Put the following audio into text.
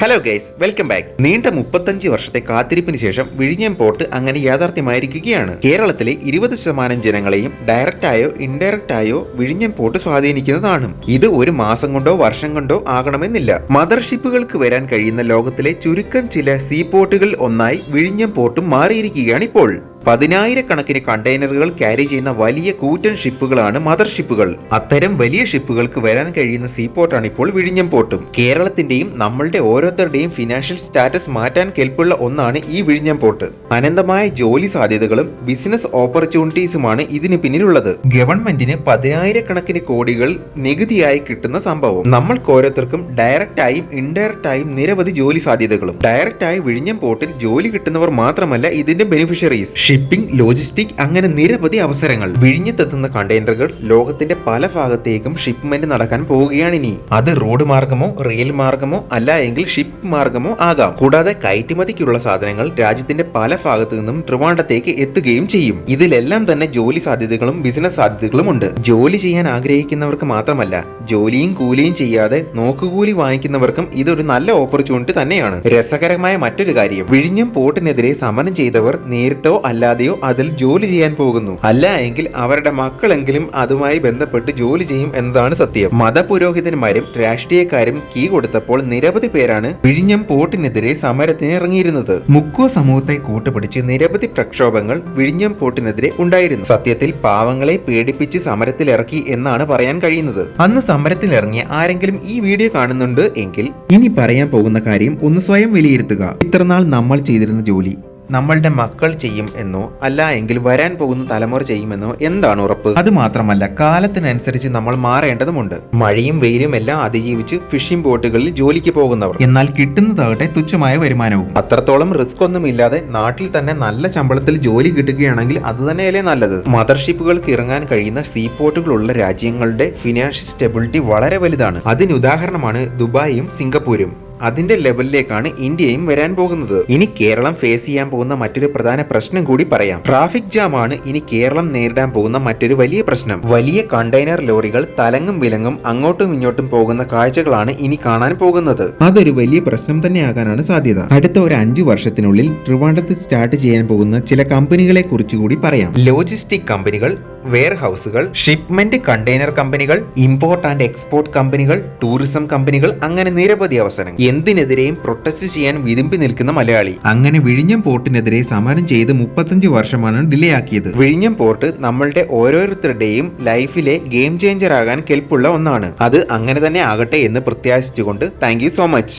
Hello guys welcome back നീണ്ട മുപ്പത്തഞ്ച് വർഷത്തെ കാത്തിരിപ്പിന് ശേഷം വിഴിഞ്ഞം പോർട്ട് അങ്ങനെ യാഥാർത്ഥ്യമായിരിക്കുകയാണ്. കേരളത്തിലെ ഇരുപത് ശതമാനം ജനങ്ങളെയും ഡയറക്റ്റായോ ഇൻഡയറക്റ്റായോ വിഴിഞ്ഞം പോർട്ട് സ്വാധീനിക്കുന്നതാണ്. ഇത് ഒരു മാസം കൊണ്ടോ വർഷം കൊണ്ടോ ആകണമെന്നില്ല. മദർഷിപ്പുകൾക്ക് വരാൻ കഴിയുന്ന ലോകത്തിലെ ചുരുക്കം ചില സീ പോർട്ടുകൾ ഒന്നായി വിഴിഞ്ഞം പോർട്ടും മാറിയിരിക്കുകയാണ് ഇപ്പോൾ. പതിനായിരക്കണക്കിന് കണ്ടെയ്നറുകൾ ക്യാരി ചെയ്യുന്ന വലിയ കൂറ്റൻ ഷിപ്പുകളാണ് മദർ ഷിപ്പുകൾ. അത്തരം വലിയ ഷിപ്പുകൾക്ക് വരാൻ കഴിയുന്ന സീപോർട്ടാണ് ഇപ്പോൾ വിഴിഞ്ഞം പോർട്ടും. കേരളത്തിന്റെയും നമ്മളുടെ ഓരോരുത്തരുടെയും ഫിനാൻഷ്യൽ സ്റ്റാറ്റസ് മാറ്റാൻ കെൽപ്പുള്ള ഒന്നാണ് ഈ വിഴിഞ്ഞം പോർട്ട്. അനന്തമായ ജോലി സാധ്യതകളും ബിസിനസ് ഓപ്പർച്യൂണിറ്റീസുമാണ് ഇതിന് പിന്നിലുള്ളത്. ഗവൺമെന്റിന് പതിനായിരക്കണക്കിന് കോടികൾ നികുതിയായി കിട്ടുന്ന സംഭവം. നമ്മൾക്ക് ഓരോരുത്തർക്കും ഡയറക്റ്റായും ഇൻഡയറക്റ്റായും നിരവധി ജോലി സാധ്യതകളും. ഡയറക്റ്റായി വിഴിഞ്ഞം പോർട്ടിൽ ജോലി കിട്ടുന്നവർ മാത്രമല്ല ഇതിന്റെ ബെനിഫിഷ്യറീസ്. ഷിപ്പിംഗ് ലോജിസ്റ്റിക് അങ്ങനെ നിരവധി അവസരങ്ങൾ വിഴിഞ്ഞത്തെത്തുന്ന കണ്ടെയ്നറുകൾ ലോകത്തിന്റെ പല ഭാഗത്തേക്കും ഷിപ്മെന്റ് നടക്കാൻ പോവുകയാണ് ഇനി അത് റോഡ് മാർഗമോ റെയിൽ മാർഗമോ അല്ല എങ്കിൽ ഷിപ്പ് മാർഗമോ ആകാം. കൂടാതെ കയറ്റുമതിക്കുള്ള സാധനങ്ങൾ രാജ്യത്തിന്റെ പല ഭാഗത്തു നിന്നും ട്രിവാണ്ടത്തേക്ക് എത്തുകയും ചെയ്യും. ഇതിലെല്ലാം തന്നെ ജോലി സാധ്യതകളും ബിസിനസ് സാധ്യതകളും ഉണ്ട്. ജോലി ചെയ്യാൻ ആഗ്രഹിക്കുന്നവർക്ക് മാത്രമല്ല ജോലിയും കൂലിയും ചെയ്യാതെ നോക്കുകൂലി വാങ്ങിക്കുന്നവർക്കും ഇതൊരു നല്ല ഓപ്പർച്യൂണിറ്റി തന്നെയാണ്. രസകരമായ മറ്റൊരു കാര്യം വിഴിഞ്ഞം പോർട്ടിനെതിരെ സമരം ചെയ്തവർ നേരിട്ടോ അല്ലാതെയോ അതിൽ ജോലി ചെയ്യാൻ പോകുന്നു. അല്ല എങ്കിൽ അവരുടെ മക്കളെങ്കിലും അതുമായി ബന്ധപ്പെട്ട് ജോലി ചെയ്യും എന്നതാണ് സത്യം. മതപുരോഹിതന്മാരും രാഷ്ട്രീയക്കാരും കീ കൊടുത്തപ്പോൾ നിരവധി പേരാണ് വിഴിഞ്ഞം പോർട്ടിനെതിരെ സമരത്തിന് ഇറങ്ങിയിരുന്നത്. മുക്കോ സമൂഹത്തെ കൂട്ടുപിടിച്ച് നിരവധി പ്രക്ഷോഭങ്ങൾ വിഴിഞ്ഞം പോർട്ടിനെതിരെ ഉണ്ടായിരുന്നു. സത്യത്തിൽ പാവങ്ങളെ പേടിപ്പിച്ച് സമരത്തിലിറക്കി എന്നാണ് പറയാൻ കഴിയുന്നത്. അന്ന് സമരത്തിലിറങ്ങിയ ആരെങ്കിലും ഈ വീഡിയോ കാണുന്നുണ്ട് എങ്കിൽ ഇനി പറയാൻ പോകുന്ന കാര്യം ഒന്ന് സ്വയം വിലയിരുത്തുക. ഇത്രനാൾ നമ്മൾ ചെയ്തിരുന്ന ജോലി നമ്മളുടെ മക്കൾ ചെയ്യും എന്നോ അല്ല എങ്കിൽ വരാൻ പോകുന്ന തലമുറ ചെയ്യുമെന്നോ എന്താണ് ഉറപ്പ്? അത് മാത്രമല്ല കാലത്തിനനുസരിച്ച് നമ്മൾ മാറേണ്ടതുമുണ്ട്. മഴയും വെയിലും എല്ലാം അതിജീവിച്ച് ഫിഷിംഗ് ബോട്ടുകളിൽ ജോലിക്ക് പോകുന്നവർ. എന്നാൽ കിട്ടുന്നതാകട്ടെ തുച്ഛമായ വരുമാനവും. അത്രത്തോളം റിസ്ക് ഒന്നും ഇല്ലാതെ നാട്ടിൽ തന്നെ നല്ല ശമ്പളത്തിൽ ജോലി കിട്ടുകയാണെങ്കിൽ അത് തന്നെയല്ലേ നല്ലത്. മദർഷിപ്പുകൾക്ക് ഇറങ്ങാൻ കഴിയുന്ന സീ പോർട്ടുകളുള്ള രാജ്യങ്ങളുടെ ഫിനാൻഷ്യൽ സ്റ്റെബിലിറ്റി വളരെ വലുതാണ്. അതിന് ഉദാഹരണമാണ് ദുബായും സിംഗപ്പൂരും. അതിന്റെ ലെവലിലേക്കാണ് ഇന്ത്യയും വരാൻ പോകുന്നത്. ഇനി കേരളം ഫേസ് ചെയ്യാൻ പോകുന്ന മറ്റൊരു പ്രധാന പ്രശ്നം കൂടി പറയാം. ട്രാഫിക് ജാം ആണ് ഇനി കേരളം നേരിടാൻ പോകുന്ന മറ്റൊരു വലിയ പ്രശ്നം. വലിയ കണ്ടെയ്നർ ലോറികൾ തലങ്ങും വിലങ്ങും അങ്ങോട്ടും ഇങ്ങോട്ടും പോകുന്ന കാഴ്ചകളാണ് ഇനി കാണാൻ പോകുന്നത്. അതൊരു വലിയ പ്രശ്നം തന്നെയാകാനാണ് സാധ്യത. അടുത്ത ഒരു അഞ്ചു വർഷത്തിനുള്ളിൽ ട്രിവാണ്ടത്ത് സ്റ്റാർട്ട് ചെയ്യാൻ പോകുന്ന ചില കമ്പനികളെ കുറിച്ചുകൂടി പറയാം. ലോജിസ്റ്റിക് കമ്പനികൾ വെയർ ഹൗസുകൾ ഷിപ്മെന്റ് കണ്ടെയ്നർ കമ്പനികൾ ഇമ്പോർട്ട് ആൻഡ് എക്സ്പോർട്ട് കമ്പനികൾ ടൂറിസം കമ്പനികൾ അങ്ങനെ നിരവധി അവസരങ്ങൾ. എന്തിനെതിരെയും പ്രൊട്ടസ്റ്റ് ചെയ്യാൻ വിരുമ്പി നിൽക്കുന്ന മലയാളി. അങ്ങനെ വിഴിഞ്ഞം പോർട്ടിനെതിരെ സമരം ചെയ്ത് മുപ്പത്തഞ്ച് വർഷമാണ് ഡിലേ ആക്കിയത് വിഴിഞ്ഞം പോർട്ട് നമ്മളുടെ ഓരോരുത്തരുടെയും ലൈഫിലെ ഗെയിം ചേഞ്ചർ ആകാൻ കെൽപ്പുള്ള ഒന്നാണ്. അത് അങ്ങനെ തന്നെ ആകട്ടെ എന്ന് പ്രത്യാശിച്ചുകൊണ്ട് താങ്ക് സോ മച്ച്